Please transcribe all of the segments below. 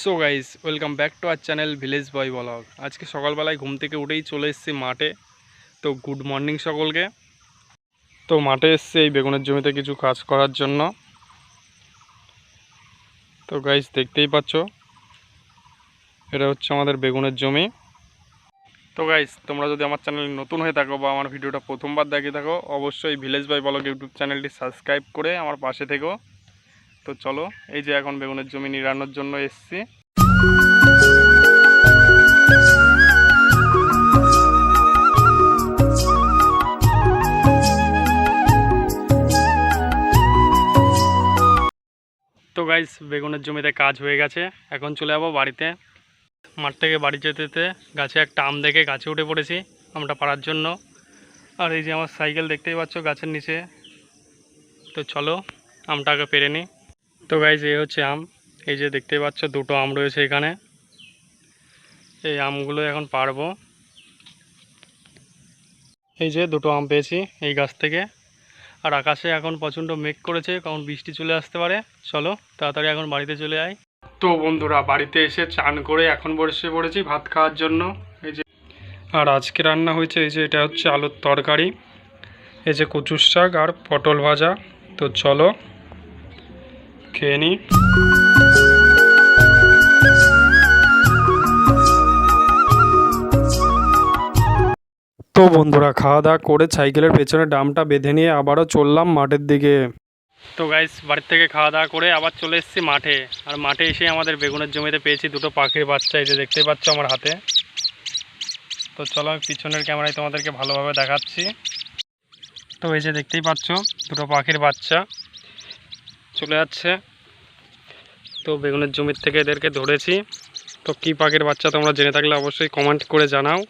So guys welcome back to our channel village boy vlog আজকে সকালবেলায় ঘুম থেকে উঠেই চলে এসেছি মাঠে। তো গুড মর্নিং সকলকে। তো মাঠে এসছে এই বেগুনের জমিতে কিছু কাজ করার জন্য। তো গাইস দেখতেই পাচ্ছ? এটা হচ্ছে আমাদের বেগুনের জমি। তো গাইস তোমরা যদি আমার চ্যানেল নতুন হয়ে থাকো বা আমার ভিডিওটা প্রথমবার দেখে থাকো, অবশ্যই ভিলেজ বয় ব্লগ ইউটিউব চ্যানেলটি সাবস্ক্রাইব করে আমার পাশে থেকো। তো চলো, এই যে এখন বেগুনের জমি নিরানোর জন্য এসছি। তো গাইস বেগুনের জমিতে কাজ হয়ে গেছে। এখন চলে যাব বাড়িতে। মাঠ থেকে বাড়ি যেতে যেতে গাছে একটা আম দেখে গাছে উঠে পড়েছি আমটা পাড়ার জন্য। আর এই যে আমার সাইকেল দেখতেই পাচ্ছ গাছের নিচে। তো চলো, আমটাকে পেরে নিই। তো গাইজ এই হচ্ছে আম। এই যে দেখতেই পাচ্ছ, দুটো আম রয়েছে এখানে। এই আমগুলো এখন পারব। এই যে দুটো আম পেয়েছি এই গাছ থেকে। আর আকাশে এখন প্রচণ্ড মেঘ করেছে, কারণ বৃষ্টি চলে আসতে পারে। চলো, তাড়াতাড়ি এখন বাড়িতে চলে যাই তো বন্ধুরা, বাড়িতে এসে চান করে এখন বসে পড়েছি ভাত খাওয়ার জন্য। এই যে, আর আজকে রান্না হয়েছে, এই যে এটা হচ্ছে আলুর তরকারি। এই যে কচুর শাক আর পটল ভাজা। তো চলো খেয়ে নিই তো বন্ধুরা খাওয়া দাওয়া করে সাইকেলের পেছনে ডামটা বেঁধে নিয়ে আবারও চললাম মাঠের দিকে। তো গাইস বাড়ির থেকে খাওয়া দাওয়া করে আবার চলে এসেছি মাঠে। আর মাঠে এসে আমাদের বেগুনের জমিতে পেয়েছি দুটো পাখির বাচ্চা এই যে দেখতে পাচ্ছ আমার হাতে। তো চলো আমি পিছনের ক্যামেরায় তোমাদেরকে ভালোভাবে দেখাচ্ছি। তো এই যে দেখতেই পাচ্ছ দুটো পাখির বাচ্চা। চলে যাচ্ছে। তো বেগুনের জমির থেকে এদেরকে ধরেছি। তো কী পাখির বাচ্চা তোমরা জেনে থাকলে অবশ্যই কমেন্ট করে জানাও।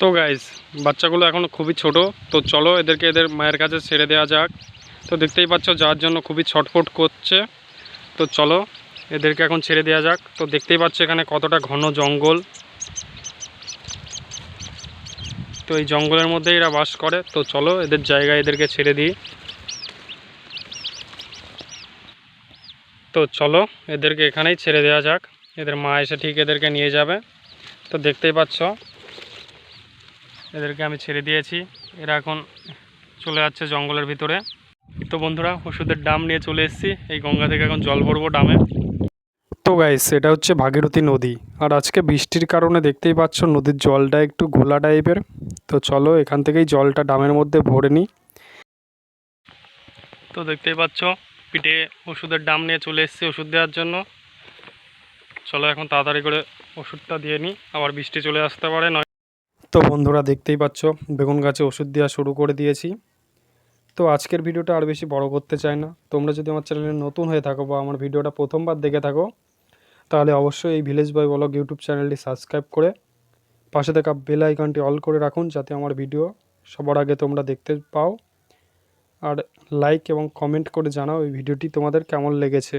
তো গাইজ বাচ্চাগুলো এখন খুবই ছোট। তো চলো এদেরকে এদের মায়ের কাছে ছেড়ে দেওয়া যাক। তো দেখতেই পাচ্ছ, যার জন্য খুবই ছটফট করছে। তো চলো এদেরকে এখন ছেড়ে দেওয়া যাক। তো দেখতেই পাচ্ছ, এখানে কতটা ঘন জঙ্গল। তো এই জঙ্গলের মধ্যে এরা বাস করে। তো চলো এদের জায়গায় এদেরকে ছেড়ে দিই। তো চলো এদেরকে এখানেই ছেড়ে দেওয়া যাক। এদের মা এসে ঠিক এদেরকে নিয়ে যাবে। তো দেখতেই পাচ্ছ এদেরকে আমি ছেড়ে দিয়েছি। এরা এখন চলে যাচ্ছে জঙ্গলের ভিতরে। তো বন্ধুরা ওষুধের ডাম নিয়ে চলে এসেছি। এই গঙ্গা থেকে এখন জল ভরবো ডামে। তো গাইস এটা হচ্ছে ভাগীরথী নদী। আর আজকে বৃষ্টির কারণে দেখতেই পাচ্ছ নদীর জলটা একটু গোলা টাইপের। তো চলো এখান থেকেই জলটা ডামের মধ্যে ভরে নিই। তো দেখতেই পাচ্ছ পিঠে ওষুধের ডাম নিয়ে চলে এসেছি ওষুধ দেওয়ার জন্য। চলো এখন তাড়াতাড়ি করে ওষুধটা দিয়ে নিই, আবার বৃষ্টি চলে আসতে পারে, নয় তো বন্ধুরা দেখতেই পাচ্ছ, বেগুন গাছে ওষুধ দেওয়া শুরু করে দিয়েছি। তো আজকের ভিডিওটা আর বেশি বড় করতে চাই না। তোমরা যদি আমার চ্যানেলে নতুন হয়ে থাকো বা আমার ভিডিওটা প্রথমবার দেখে থাকো, তাহলে অবশ্যই এই ভিলেজ বয় ব্লগ ইউটিউব চ্যানেলটি সাবস্ক্রাইব করে পাশে থাকা বেল আইকনটি অল করে রাখুন, যাতে আমার ভিডিও সবার আগে তোমরা দেখতে পাও। আর লাইক এবং কমেন্ট করে জানাও এই ভিডিওটি তোমাদের কেমন লেগেছে।